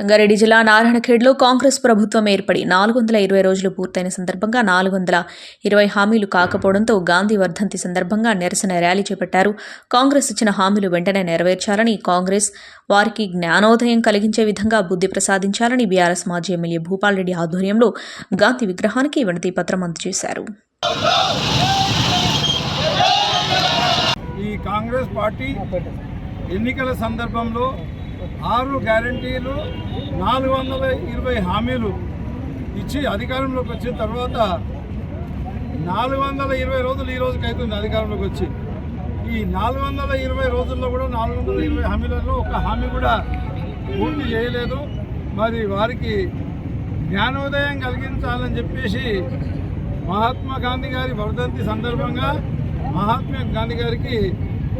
సంగారెడ్డి జిల్లా నారాయణఖేడ్లో కాంగ్రెస్ ప్రభుత్వం ఏర్పడి నాలుగు వందల ఇరవై రోజులు పూర్తయిన సందర్భంగా నాలుగు వందల ఇరవై హామీలు కాకపోవడంతో గాంధీ వర్ధంతి సందర్భంగా నిరసన ర్యాలీ చేపట్టారు. కాంగ్రెస్ ఇచ్చిన హామీలు వెంటనే నెరవేర్చాలని కాంగ్రెస్ వారికి జ్ఞానోదయం కలిగించే విధంగా బుద్ధి ప్రసాదించాలని బీఆర్ఎస్ మాజీ ఎమ్మెల్యే భూపాల్ రెడ్డి ఆధ్వర్యంలో గాంధీ విగ్రహానికి వినతి పత్రం అందజేశారు. ఈ కాంగ్రెస్ పార్టీ ఎన్నికల సందర్భంలో ఆరు గ్యారంటీలు నాలుగు వందల ఇరవై హామీలు ఇచ్చి అధికారంలోకి వచ్చిన తర్వాత నాలుగు వందల ఇరవై రోజులు ఈ రోజుకి అవుతుంది అధికారంలోకి వచ్చి. ఈ నాలుగు వందల ఇరవై రోజుల్లో కూడా నాలుగు వందల ఇరవై హామీలలో ఒక హామీ కూడా పూర్తి చేయలేదు. మరి వారికి జ్ఞానోదయం కలిగించాలని చెప్పేసి మహాత్మా గాంధీ గారి వర్ధంతి సందర్భంగా మహాత్మా గాంధీ గారికి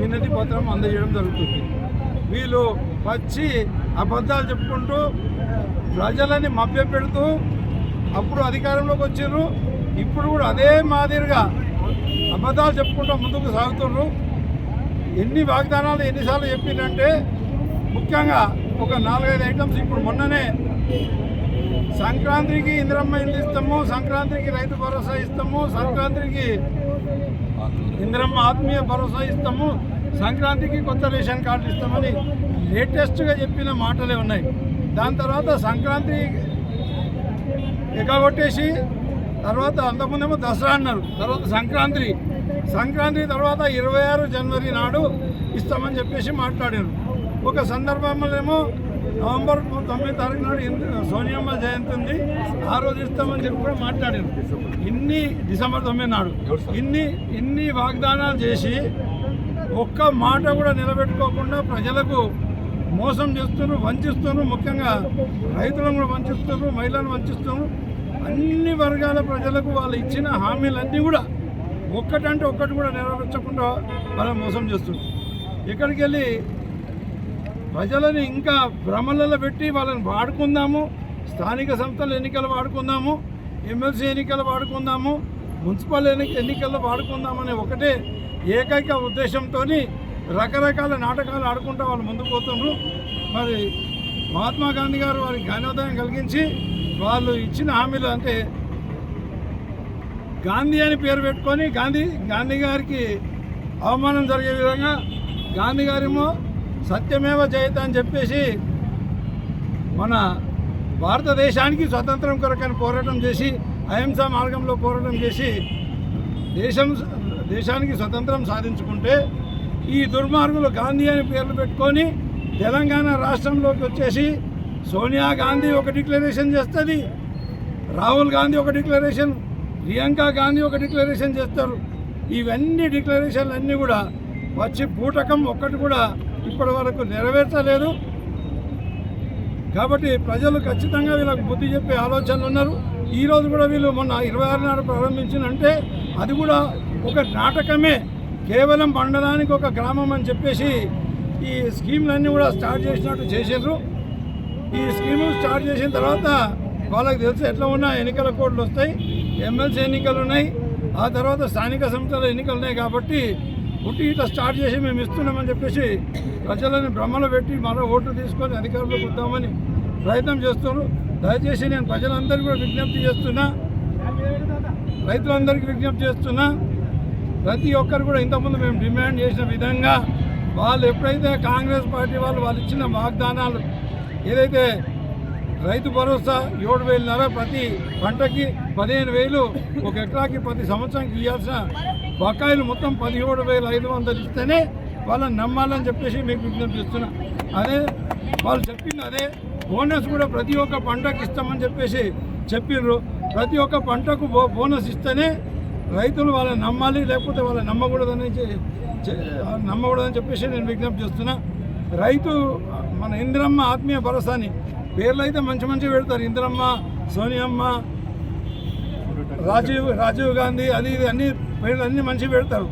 వినతి పత్రం అందజేయడం జరుగుతుంది. వీళ్ళు వచ్చి అబద్ధాలు చెప్పుకుంటూ ప్రజలని మభ్య పెడుతూ అప్పుడు అధికారంలోకి వచ్చారు ఇప్పుడు కూడా అదే మాదిరిగా అబద్ధాలు చెప్పుకుంటూ ముందుకు సాగుతున్నారు ఎన్ని వాగ్దానాలు ఎన్నిసార్లు చెప్పిందంటే ముఖ్యంగా ఒక నాలుగైదు ఐటమ్స్ ఇప్పుడు మొన్ననే సంక్రాంతికి ఇందిరమ్మ ఇల్లు ఇస్తాము సంక్రాంతికి రైతు భరోసా ఇస్తాము సంక్రాంతికి ఇందిరమ్మ ఆత్మీయ భరోసా ఇస్తాము సంక్రాంతికి కొత్త రేషన్ కార్డులు ఇస్తామని లేటెస్ట్గా చెప్పిన మాటలే ఉన్నాయి. దాని తర్వాత సంక్రాంతి ఎగగొట్టేసి తర్వాత అంతకుముందేమో దసరా అన్నారు. తర్వాత సంక్రాంతి. సంక్రాంతి తర్వాత ఇరవై ఆరు జనవరి నాడు ఇస్తామని చెప్పేసి మాట్లాడారు. ఒక సందర్భంలోనేమో నవంబర్ తొమ్మిది తారీఖు నాడు సోనియమ్మ జయంతి ఉంది. ఆ రోజు ఇస్తామని చెప్పి కూడా మాట్లాడారు. ఇన్ని డిసెంబర్ తొమ్మిది నాడు. ఇన్ని ఇన్ని వాగ్దానాలు చేసి ఒక్క మాట కూడా నిలబెట్టుకోకుండా ప్రజలకు మోసం చేస్తున్నారు వంచిస్తున్నారు. ముఖ్యంగా రైతులను కూడా వంచిస్తున్నారు మహిళలను వంచిస్తున్నారు. అన్ని వర్గాల ప్రజలకు వాళ్ళు ఇచ్చిన హామీలన్నీ కూడా ఒక్కటంటే ఒక్కటి కూడా నెరవేర్చకుండా వాళ్ళని మోసం చేస్తున్నారు. ఇక్కడికి వెళ్ళి ప్రజలని ఇంకా భ్రమలలో పెట్టి వాళ్ళని వాడుకుందాము. స్థానిక సంస్థల ఎన్నికలు వాడుకుందాము. ఎమ్మెల్సీ ఎన్నికలు వాడుకుందాము. మున్సిపల్ ఎన్ని ఎన్నికల్లో వాడుకుందామనే ఒకటే ఏకైక ఉద్దేశంతో రకరకాల నాటకాలు ఆడుకుంటూ వాళ్ళు ముందుకు పోతున్నారు మరి మహాత్మా గాంధీ గారు వారికి జ్ఞానోదయం కలిగించి వాళ్ళు ఇచ్చిన హామీలు అంటే గాంధీ అని పేరు పెట్టుకొని గాంధీ గాంధీ గారికి అవమానం జరిగే విధంగా గాంధీ గారేమో సత్యమేవ జయత అని చెప్పేసి మన భారతదేశానికి స్వతంత్రం కొరకని పోరాటం చేసి అహింసా మార్గంలో పోరాటం చేసి దేశం దేశానికి స్వతంత్రం సాధించుకుంటే ఈ దుర్మార్గులు గాంధీ అని పేర్లు పెట్టుకొని తెలంగాణ రాష్ట్రంలోకి వచ్చేసి సోనియా గాంధీ ఒక డిక్లరేషన్ చేస్తుంది రాహుల్ గాంధీ ఒక డిక్లరేషన్ ప్రియాంక గాంధీ ఒక డిక్లరేషన్ చేస్తారు. ఇవన్నీ డిక్లరేషన్లు అన్నీ కూడా వచ్చి పూటకం ఒక్కటి కూడా ఇప్పటి వరకు నెరవేర్చలేదు. కాబట్టి ప్రజలు ఖచ్చితంగా వీళ్ళకి బుద్ధి చెప్పే ఆలోచనలు ఉన్నారు. ఈ రోజు కూడా వీళ్ళు మొన్న ఇరవై ఆరు నాడు ప్రారంభించినంటే అది కూడా ఒక నాటకమే కేవలం మండలానికి ఒక గ్రామం అని చెప్పేసి ఈ స్కీమ్లన్నీ కూడా స్టార్ట్ చేసినట్టు చేసారు ఈ స్కీము స్టార్ట్ చేసిన తర్వాత వాళ్ళకి తెలుసు ఎట్లా ఉన్నా ఎన్నికల కోడ్లు వస్తాయి ఎమ్మెల్సీ ఎన్నికలు ఉన్నాయి ఆ తర్వాత స్థానిక సంస్థల ఎన్నికలు ఉన్నాయి కాబట్టి పుట్టి ఇట్లా స్టార్ట్ చేసి మేము ఇస్తున్నామని చెప్పేసి ప్రజలను భ్రమలో పెట్టి మరో ఓట్లు తీసుకొని అధికారంలోకి వద్దామని ప్రయత్నం చేస్తున్నారు. దయచేసి నేను ప్రజలందరికీ కూడా విజ్ఞప్తి చేస్తున్నా. రైతులందరికీ విజ్ఞప్తి చేస్తున్నా. ప్రతి ఒక్కరు కూడా ఇంతకుముందు మేము డిమాండ్ చేసిన విధంగా వాళ్ళు ఎప్పుడైతే కాంగ్రెస్ పార్టీ వాళ్ళు వాళ్ళు ఇచ్చిన వాగ్దానాలు ఏదైతే రైతు భరోసా ఏడు వేలున్నర ప్రతి పంటకి పదిహేను వేలు ఒక ఎకరాకి ప్రతి సంవత్సరానికి ఇవ్వాల్సిన బకాయిలు మొత్తం పదిహేడు వేల ఐదు వందలు ఇస్తేనే వాళ్ళని నమ్మాలని చెప్పేసి మీకు విజ్ఞప్తి చేస్తున్నా. అదే వాళ్ళు చెప్పింది అదే. బోనస్ కూడా ప్రతి ఒక్క పంటకి ఇస్తామని చెప్పేసి చెప్పిండ్రు ప్రతి ఒక్క పంటకు బో బోనస్ ఇస్తేనే రైతులు వాళ్ళని నమ్మాలి లేకపోతే వాళ్ళని నమ్మకూడదని చె- నమ్మకూడదని చెప్పేసి నేను విజ్ఞప్తి చేస్తున్నా. రైతు మన ఇందిరమ్మ ఆత్మీయ భరోసాని. పేర్లు అయితే మంచి మంచి పెడతారు. ఇందిరమ్మ సోనియమ్మ రాజీవ్ రాజీవ్ గాంధీ అది ఇది అన్ని పేర్లు అన్ని మంచి పెడతారు.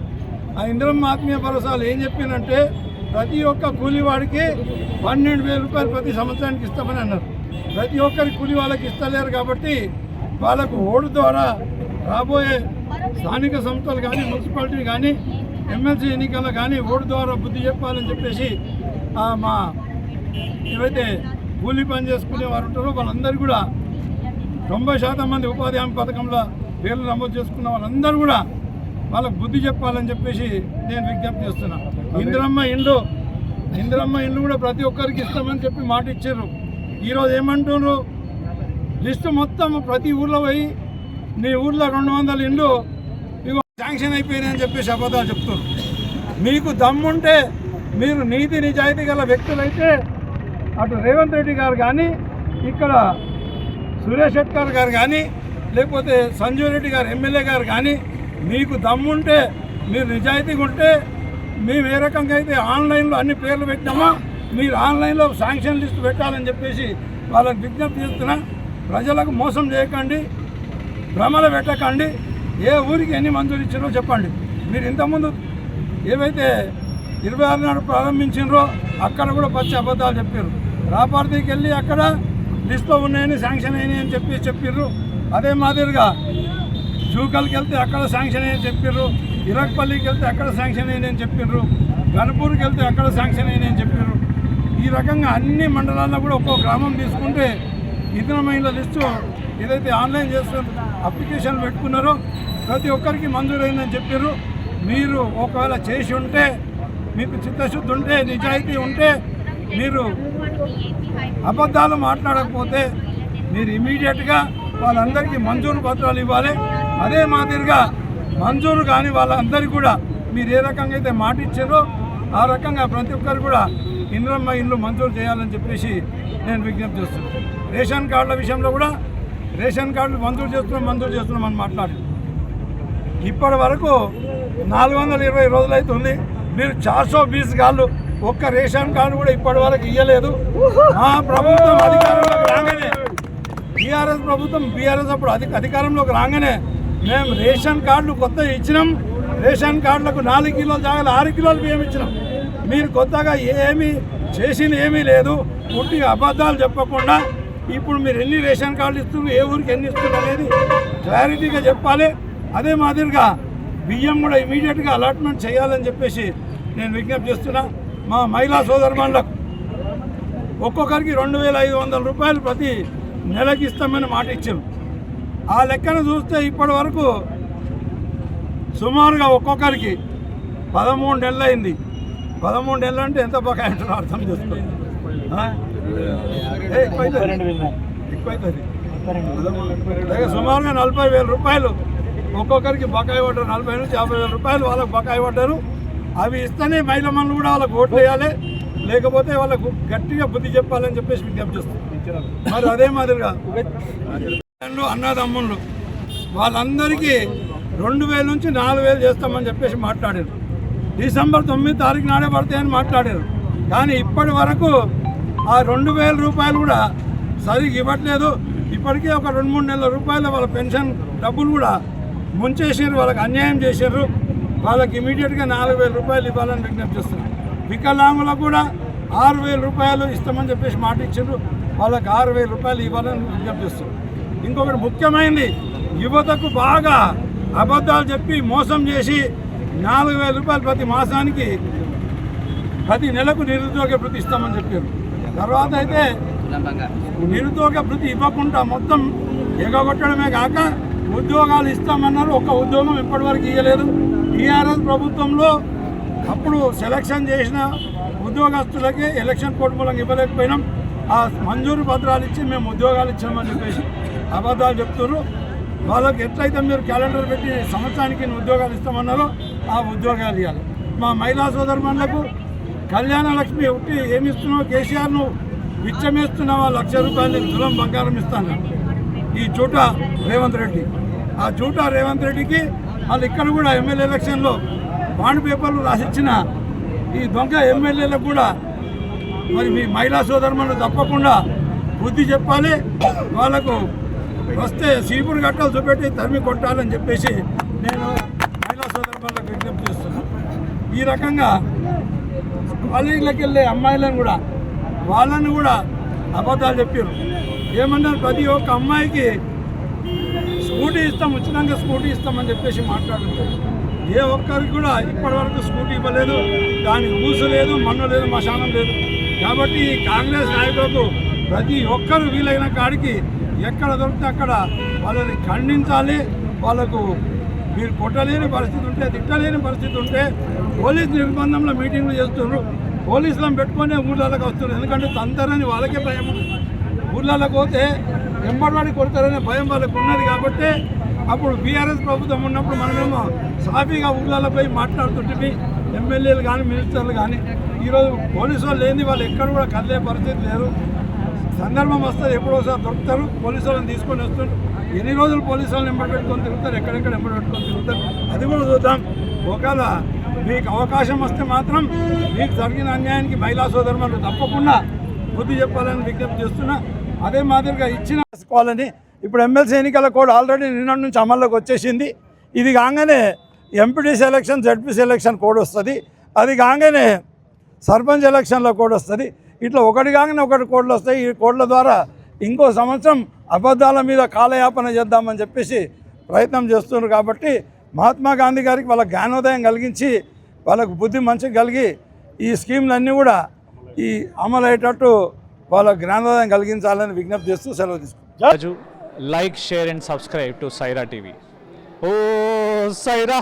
ఆ ఇందిరమ్మ ఆత్మీయ భరోసాలు ఏం చెప్పినంటే ప్రతి ఒక్క కూలివాడికి పన్నెండు వేల రూపాయలు ప్రతి సంవత్సరానికి ఇస్తామని అన్నారు. ప్రతి ఒక్కరి కూలి వాళ్ళకి ఇస్తలేరు కాబట్టి వాళ్ళకు ఓడు ద్వారా రాబోయే స్థానిక సంస్థలు కానీ మున్సిపాలిటీ కానీ ఎమ్మెల్సీ ఎన్నికల్లో కానీ ఓటు ద్వారా బుద్ధి చెప్పాలని చెప్పేసి మా ఏవైతే కూలీ పని చేసుకునే వారు ఉంటారో వాళ్ళందరూ కూడా తొంభై శాతం మంది ఉపాధి హామీ పథకంలో పేర్లు నమోదు చేసుకున్న వాళ్ళందరూ కూడా వాళ్ళకు బుద్ధి చెప్పాలని చెప్పేసి నేను విజ్ఞప్తి చేస్తున్నా. ఇందిరమ్మ ఇండ్లు ఇందిరమ్మ ఇండ్లు కూడా ప్రతి ఒక్కరికి ఇస్తామని చెప్పి మాట ఇచ్చారు. ఈరోజు ఏమంటున్నారు? లిస్టు మొత్తం ప్రతి ఊర్లో పోయి నీ ఊర్లో రెండు వందల ఇండ్లు ఇగో శాంక్షన్ అయిపోయినాయని చెప్పేసి అబద్ధాలు చెప్తున్నారు. మీకు దమ్ముంటే మీరు నీతి నిజాయితీ గల వ్యక్తులైతే అటు రేవంత్ రెడ్డి గారు కానీ ఇక్కడ సురేష్ షెట్కర్ గారు కానీ లేకపోతే సంజీవ్ రెడ్డి గారు ఎమ్మెల్యే గారు కానీ మీకు దమ్ముంటే మీరు నిజాయితీగా ఉంటే మేము ఏ రకంగా అయితే ఆన్లైన్లో అన్ని పేర్లు పెట్టినామో మీరు ఆన్లైన్లో శాంక్షన్ లిస్ట్ పెట్టాలని చెప్పేసి వాళ్ళకి విజ్ఞప్తి చేస్తున్నా. ప్రజలకు మోసం చేయకండి. భ్రమలు పెట్టకండి. ఏ ఊరికి ఎన్ని మంజూరు ఇచ్చారో చెప్పండి. మీరు ఇంతకుముందు ఏవైతే ఇరవై ఆరు నాడు ప్రారంభించినరో అక్కడ కూడా పచ్చి అబద్ధాలు చెప్పారు. రాపార్తీకి వెళ్ళి అక్కడ లిస్ట్లో ఉన్నాయని శాంక్షన్ అయినాయి అని చెప్పి చెప్పారు అదే మాదిరిగా జూకల్కి వెళ్తే అక్కడ శాంక్షన్ అయ్యని చెప్పారు ఇరక్పల్లికి వెళ్తే అక్కడ శాంక్షన్ అయ్యని అని చెప్పారు గణపూర్కి వెళ్తే అక్కడ శాంక్షన్ అయ్యని అని చెప్పారు ఈ రకంగా అన్ని మండలాల్లో కూడా ఒక్కో గ్రామం తీసుకుంటే ఇతరమైన లిస్టు ఏదైతే ఆన్లైన్ చేస్తున్న అప్లికేషన్ పెట్టుకున్నారో ప్రతి ఒక్కరికి మంజూరైందని చెప్పారు. మీరు ఒకవేళ చేసి ఉంటే మీకు చిత్తశుద్ధి ఉంటే నిజాయితీ ఉంటే మీరు అబద్ధాలు మాట్లాడకపోతే మీరు ఇమీడియట్గా వాళ్ళందరికీ మంజూరు పత్రాలు ఇవ్వాలి. అదే మాదిరిగా మంజూరు కాని వాళ్ళందరికీ కూడా మీరు ఏ రకంగా అయితే మాట ఇచ్చారో ఆ రకంగా ప్రతి ఒక్కరు కూడా ఇంద్రమ్మ ఇల్లు మంజూరు చేయాలని చెప్పేసి నేను విజ్ఞప్తి చేస్తున్నాను. రేషన్ కార్డుల విషయంలో కూడా రేషన్ కార్డులు మంజూరు చేస్తున్నాం మంజూరు చేస్తున్నాం అని మాట్లాడి. ఇప్పటి వరకు నాలుగు వందల ఇరవై రోజులు అవుతుంది మీరు చార్సో బీస్ కాళ్ళు ఒక్క రేషన్ కార్డు కూడా ఇప్పటి వరకు ఇవ్వలేదు మా ప్రభుత్వం అధికారంలోకి రాగానే బీఆర్ఎస్ ప్రభుత్వం బీఆర్ఎస్ అప్పుడు అధి అధికారంలోకి రాగానే మేము రేషన్ కార్డులు కొత్త ఇచ్చినాం. రేషన్ కార్డులకు నాలుగు కిలోలు జాగాలి ఆరు కిలోలు బియ్యం ఇచ్చినాం. మీరు కొత్తగా ఏమీ చేసింది ఏమీ లేదు. పుట్టిగా అబద్ధాలు చెప్పకుండా ఇప్పుడు మీరు ఎన్ని రేషన్ కార్డులు ఇస్తున్నారు ఏ ఊరికి ఎన్ని ఇస్తున్నారు అనేది క్లారిటీగా చెప్పాలి. అదే మాదిరిగా బియ్యం కూడా ఇమీడియట్గా అలాట్మెంట్ చేయాలని చెప్పేసి నేను విజ్ఞప్తి చేస్తున్నా. మా మహిళా సోదరుమణులకు ఒక్కొక్కరికి రెండు వేల ఐదు వందల రూపాయలు ప్రతి నెలకి ఇస్తామని మాట ఇచ్చారు. ఆ లెక్కన చూస్తే ఇప్పటి వరకు సుమారుగా ఒక్కొక్కరికి పదమూడు నెలలు అయింది పదమూడు నెలలు అంటే ఎంత బకాయి అంటారో అర్థం చేసుకోండి సుమారుగా నలభై వేల రూపాయలు. ఒక్కొక్కరికి బకాయి పడ్డారు నలభై నుంచి యాభై వేల రూపాయలు. వాళ్ళకి బకాయి పడ్డారు అవి ఇస్తేనే మహిళ మనులు కూడా వాళ్ళకి ఓట్లు వేయాలి. లేకపోతే వాళ్ళకు గట్టిగా బుద్ధి చెప్పాలని చెప్పేసి విజ్ఞప్తి చేస్తాం మరి అదే మాదిరిగా అన్నలు, అన్నదమ్ముళ్ళు. వాళ్ళందరికీ రెండు వేల నుంచి నాలుగు వేలు చేస్తామని చెప్పేసి మాట్లాడారు. డిసెంబర్ తొమ్మిది తారీఖు నాడే పడతాయని మాట్లాడారు. కానీ ఇప్పటి వరకు ఆ రెండు వేల రూపాయలు కూడా సరిగ్గా ఇవ్వట్లేదు. ఇప్పటికే ఒక రెండు మూడు నెలల రూపాయల వాళ్ళ పెన్షన్ డబ్బులు కూడా ముంచేసారు వాళ్ళకి అన్యాయం చేశారు వాళ్ళకి ఇమీడియట్గా నాలుగు వేల రూపాయలు ఇవ్వాలని విజ్ఞప్తి చేస్తున్నారు. వికలాంగులకు కూడా ఆరు వేల రూపాయలు ఇస్తామని చెప్పేసి మాట ఇచ్చారు వాళ్ళకి ఆరు వేల రూపాయలు ఇవ్వాలని విజ్ఞప్తి చేస్తున్నారు. ఇంకొకటి ముఖ్యమైనది యువతకు బాగా అబద్ధాలు చెప్పి మోసం చేసి నాలుగు వేల రూపాయలు ప్రతి మాసానికి ప్రతి నెలకు నిరుద్యోగ వృత్తి ఇస్తామని చెప్పారు. తర్వాత అయితే నిరుద్యోగ భృతి ఇవ్వకుండా మొత్తం ఎగగొట్టడమే కాక ఉద్యోగాలు ఇస్తామన్నారు. ఒక్క ఉద్యోగం ఇప్పటివరకు ఇవ్వలేదు టీఆర్ఎస్ ప్రభుత్వంలో అప్పుడు సెలక్షన్ చేసిన ఉద్యోగస్తులకి ఎలక్షన్ కోడ్ మూలంగా ఇవ్వలేకపోయినాం. ఆ మంజూరు పత్రాలు ఇచ్చి మేము ఉద్యోగాలు ఇచ్చామని చెప్పేసి అబద్ధాలు చెప్తున్నారు వాళ్ళకి ఎట్లయితే మీరు క్యాలెండర్ పెట్టి సంవత్సరానికి ఉద్యోగాలు ఇస్తామన్నారో ఆ ఉద్యోగాలు ఇవ్వాలి మా మహిళా సోదరుమణులకు కళ్యాణ లక్ష్మి ఉట్టి ఏమి ఇస్తున్నావు కేసీఆర్ నువ్వు విచ్చమేస్తున్నావా లక్ష రూపాయలు తులం బంగారం ఇస్తాను? ఈ చోట రేవంత్ రెడ్డి. ఆ చోట రేవంత్ రెడ్డికి వాళ్ళు ఇక్కడ కూడా ఎమ్మెల్యే ఎలక్షన్లో బాండ్ పేపర్లు రాసిచ్చిన ఈ దొంగ ఎమ్మెల్యేలకు కూడా మరి మీ మహిళా సోదరులను తప్పకుండా బుద్ధి చెప్పాలి. వాళ్ళకు వస్తే సీపురు గట్టాలు చూపెట్టి తరిమి కొట్టాలని చెప్పేసి నేను మహిళా సోదరులకు విజ్ఞప్తి చేస్తున్నాను. ఈ రకంగా కాలేజీలకు వెళ్ళే అమ్మాయిలను కూడా వాళ్ళని కూడా అబద్ధాలు చెప్పారు ఏమన్నారు? ప్రతి ఒక్క అమ్మాయికి స్కూటీ ఇస్తాం ఉచితంగా స్కూటీ ఇస్తామని చెప్పేసి మాట్లాడుతారు ఏ ఒక్కరికి కూడా ఇప్పటివరకు స్కూటీ ఇవ్వలేదు దానికి ఊసు లేదు మన్ను లేదు మశానం లేదు. కాబట్టి ఈ కాంగ్రెస్ నాయకులకు ప్రతి ఒక్కరు వీలైన కాడికి ఎక్కడ దొరికితే అక్కడ వాళ్ళని ఖండించాలి వాళ్ళకు మీరు కొట్టలేని పరిస్థితి ఉంటే తిట్టలేని పరిస్థితి ఉంటే పోలీస్ నిర్బంధంలో మీటింగ్లు చేస్తున్నారు. పోలీసులను పెట్టుకునే ఊళ్ళలోకి వస్తున్నారు. ఎందుకంటే తంతారని వాళ్ళకే భయం. ఊళ్ళలోకి పోతే ఎంబడవాడి కొడతారనే భయం వాళ్ళకు ఉన్నది కాబట్టి అప్పుడు బీఆర్ఎస్ ప్రభుత్వం ఉన్నప్పుడు మనమేమో సాఫీగా ఊళ్ళలో పోయి మాట్లాడుతుంటే ఎమ్మెల్యేలు కానీ మినిస్టర్లు కానీ. ఈరోజు పోలీసు వాళ్ళు లేని వాళ్ళు ఎక్కడ కూడా కదిలే పరిస్థితి లేదు. సందర్భం వస్తుంది ఎప్పుడోసారి దొరుకుతారు. పోలీసు వాళ్ళని తీసుకొని వస్తారు ఎన్ని రోజులు పోలీసు వాళ్ళని ఎంబడి పెట్టుకొని తిరుగుతారు? ఎక్కడెక్కడ ఎంబడి పెట్టుకొని తిరుగుతారు? అది కూడా చూద్దాం. ఒకవేళ మీకు అవకాశం వస్తే మాత్రం మీకు జరిగిన అన్యాయానికి మహిళా సోదరులు తప్పకుండా బుద్ధి చెప్పాలని విజ్ఞప్తి చేస్తున్నా. అదే మాదిరిగా ఇచ్చిన కాలనీ ఇప్పుడు ఎమ్మెల్సీ ఎన్నికల కోడ్ ఆల్రెడీ నిన్న నుంచి అమల్లోకి వచ్చేసింది. ఇది కాగానే M P T selection Z P C election code వస్తుంది. అది కాగానే సర్పంచ్ ఎలక్షన్లో కోడ్ వస్తుంది. ఇట్లా ఒకటి కాగానే ఒకటి కోడ్లు వస్తాయి. ఈ కోడ్ల ద్వారా ఇంకో సంవత్సరం అబద్ధాల మీద కాలయాపన చేద్దామని చెప్పేసి ప్రయత్నం చేస్తున్నారు కాబట్టి మహాత్మా గాంధీ గారికి వాళ్ళ జ్ఞానోదయం కలిగించి వాళ్ళకు బుద్ధి మంచిగా కలిగి ఈ స్కీమ్లన్నీ కూడా ఈ అమలు అయ్యేటట్టు వాళ్ళ జ్ఞానోదయం కలిగించాలని విజ్ఞప్తి చేస్తూ సెలవు తీసుకుంటారు like share and subscribe to Saira TV. Oh Sye Raa!